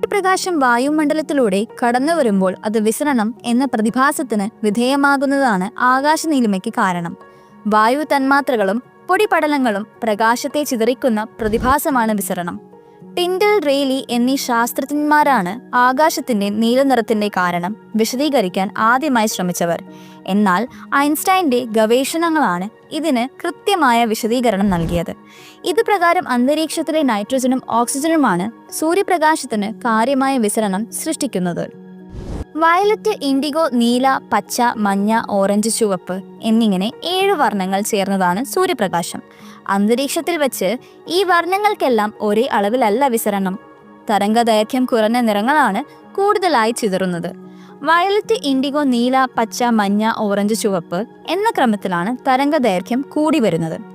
പ്രകാശം വായുമണ്ഡലത്തിലൂടെ കടന്നു വരുമ്പോൾ അത് വിസരണം എന്ന പ്രതിഭാസത്തിന് വിധേയമാകുന്നതാണ് ആകാശനീലിമയ്ക്ക് കാരണം. വായു തന്മാത്രകളും പൊടിപടലങ്ങളും പ്രകാശത്തെ ചിതറിക്കുന്ന പ്രതിഭാസമാണ് വിസരണം. ടിൻഡൽ റെയ്ലി എന്നീ ശാസ്ത്രജ്ഞന്മാരാണ് ആകാശത്തിന്റെ നീലനിറത്തിന്റെ കാരണം വിശദീകരിക്കാൻ ആദ്യമായി ശ്രമിച്ചവർ. എന്നാൽ ഐൻസ്റ്റൈന്റെ ഗവേഷണങ്ങളാണ് ഇതിന് കൃത്യമായ വിശദീകരണം നൽകിയത്. ഇത് പ്രകാരം അന്തരീക്ഷത്തിലെ നൈട്രജനും ഓക്സിജനുമാണ് സൂര്യപ്രകാശത്തിന് കാര്യമായ വിസരണം സൃഷ്ടിക്കുന്നത്. വയലറ്റ് ഇൻഡിഗോ നീല പച്ച മഞ്ഞ ഓറഞ്ച് ചുവപ്പ് എന്നിങ്ങനെ ഏഴ് വർണങ്ങൾ ചേർന്നതാണ് സൂര്യപ്രകാശം. അന്തരീക്ഷത്തിൽ വെച്ച് ഈ വർണങ്ങൾക്കെല്ലാം ഒരേ അളവിലല്ല വിസരണം. തരംഗ ദൈർഘ്യം കുറഞ്ഞ നിറങ്ങളാണ് കൂടുതലായി ചിതറുന്നത്. വയലറ്റ് ഇൻഡിഗോ നീല പച്ച മഞ്ഞ ഓറഞ്ച് ചുവപ്പ് എന്ന ക്രമത്തിലാണ് തരംഗ ദൈർഘ്യം കൂടി വരുന്നത്.